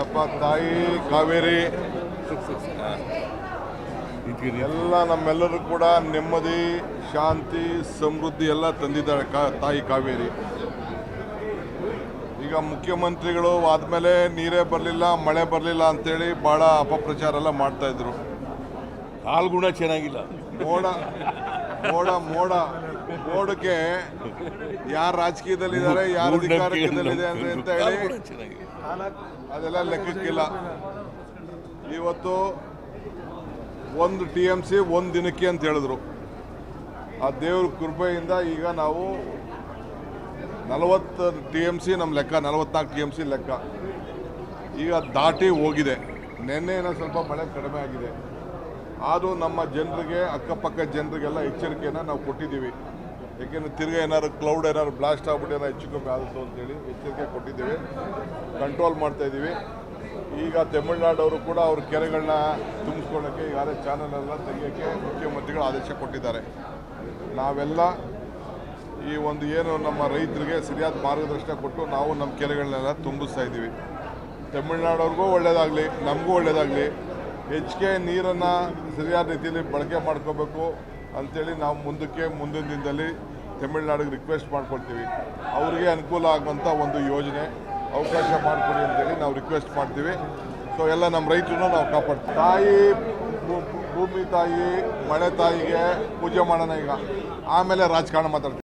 ನೋಡಪ್ಪ ತಾಯಿ ಕಾವೇರಿ. ಎಲ್ಲ ನಮ್ಮೆಲ್ಲರೂ ಕೂಡ ನೆಮ್ಮದಿ ಶಾಂತಿ ಸಮೃದ್ಧಿ ಎಲ್ಲ ತಂದಿದ್ದಾಳೆ ಕಾ ತಾಯಿ ಕಾವೇರಿ. ಈಗ ಮುಖ್ಯಮಂತ್ರಿಗಳು ಆದಮೇಲೆ ನೀರೇ ಬರಲಿಲ್ಲ ಮಳೆ ಬರಲಿಲ್ಲ ಅಂತೇಳಿ ಭಾಳ ಅಪಪ್ರಚಾರ ಎಲ್ಲ ಮಾಡ್ತಾ ಇದ್ರು. ಕಾಲ್ಗುಣ ಚೆನ್ನಾಗಿಲ್ಲ. ಮೋಡ ಮೋಡ ಮೋಡ. ಮೋಡಕ್ಕೆ ಯಾರು ರಾಜಕೀಯದಲ್ಲಿದ್ದಾರೆ ಯಾರು ಯಾರ ಅಧಿಕಾರದಲ್ಲಿದೆ ಅಂತ ಹೇಳಿ ಅದೆಲ್ಲ ಲೆಕ್ಕಕ್ಕಿಲ್ಲ. ಇವತ್ತು ಒಂದು ಟಿ ಎಂ ಸಿ ಒಂದು ದಿನಕ್ಕೆ ಅಂತ ಹೇಳಿದ್ರು. ಆ ದೇವ್ರ ಕೃಪೆಯಿಂದ ಈಗ ನಾವು ನಲವತ್ತು ಟಿ ಎಂ ಸಿ ನಮ್ಮ ಲೆಕ್ಕ ನಲವತ್ನಾಲ್ಕು ಟಿ ಎಂ ಸಿ ಲೆಕ್ಕ ಈಗ ದಾಟಿ ಹೋಗಿದೆ. ನಿನ್ನೆ ಏನೋ ಸ್ವಲ್ಪ ಮಳೆ ಕಡಿಮೆ ಆಗಿದೆ. ಆದರೂ ನಮ್ಮ ಜನರಿಗೆ ಅಕ್ಕಪಕ್ಕ ಜನರಿಗೆಲ್ಲ ಎಚ್ಚರಿಕೆಯನ್ನು ನಾವು ಕೊಟ್ಟಿದ್ದೀವಿ. ಯಾಕೆಂದರೆ ತಿರ್ಗಿ ಏನಾದ್ರು ಕ್ಲೌಡ್ ಏನಾದ್ರು ಬ್ಲಾಸ್ಟ್ ಆಗ್ಬಿಟ್ಟು ಏನಾದ್ರು ಹೆಚ್ಚು ಕಮ್ಮಿ ಆಗುತ್ತೋ ಅಂತೇಳಿ ಎಚ್ಚರಿಕೆ ಕೊಟ್ಟಿದ್ದೀವಿ. ಕಂಟ್ರೋಲ್ ಮಾಡ್ತಾ ಇದ್ದೀವಿ ಈಗ ತಮಿಳ್ನಾಡವರು ಕೂಡ ಅವ್ರ ಕೆರೆಗಳನ್ನ ತುಂಬಿಸ್ಕೊಳ್ಳೋಕ್ಕೆ ಈಗಾಗಲೇ ಚಾನಲ್ ಎಲ್ಲ ತೆಗಿಯೋಕ್ಕೆ ಮುಖ್ಯಮಂತ್ರಿಗಳು ಆದೇಶ ಕೊಟ್ಟಿದ್ದಾರೆ. ನಾವೆಲ್ಲ ಈ ಒಂದು ಏನು ನಮ್ಮ ರೈತರಿಗೆ ಸರಿಯಾದ ಮಾರ್ಗದರ್ಶನ ಕೊಟ್ಟು ನಾವು ನಮ್ಮ ಕೆರೆಗಳನ್ನೆಲ್ಲ ತುಂಬಿಸ್ತಾ ಇದ್ದೀವಿ ತಮಿಳ್ನಾಡವ್ರಿಗೂ ಒಳ್ಳೆಯದಾಗಲಿ ನಮಗೂ ಒಳ್ಳೆಯದಾಗಲಿ ಹೆಚ್ಚಿಗೆ ನೀರನ್ನು ಸರಿಯಾದ ರೀತಿಯಲ್ಲಿ ಬಳಕೆ ಮಾಡ್ಕೋಬೇಕು ಅಂಥೇಳಿ ನಾವು ಮುಂದಕ್ಕೆ, ಮುಂದಿನ ದಿನದಲ್ಲಿ ತಮಿಳ್ನಾಡಿಗೆ ರಿಕ್ವೆಸ್ಟ್ ಮಾಡ್ಕೊಳ್ತೀವಿ. ಅವರಿಗೆ ಅನುಕೂಲ ಆಗುವಂಥ ಒಂದು ಯೋಜನೆ. ಅವಕಾಶ ಮಾಡಿಕೊಡಿ ಅಂತೇಳಿ ನಾವು ರಿಕ್ವೆಸ್ಟ್ ಮಾಡ್ತೀವಿ. ಸೊ ಎಲ್ಲ ನಮ್ಮ ರೈತರನ್ನು ನಾವು ಕಾಪಾಡ್ತೀವಿ. ತಾಯಿ ಭೂಮಿ ತಾಯಿ ಮಳೆ ತಾಯಿಗೆ ಪೂಜೆ ಮಾಡೋಣ ಈಗ. ಆಮೇಲೆ ರಾಜಕಾರಣ ಮಾತಾಡ್ತೀವಿ.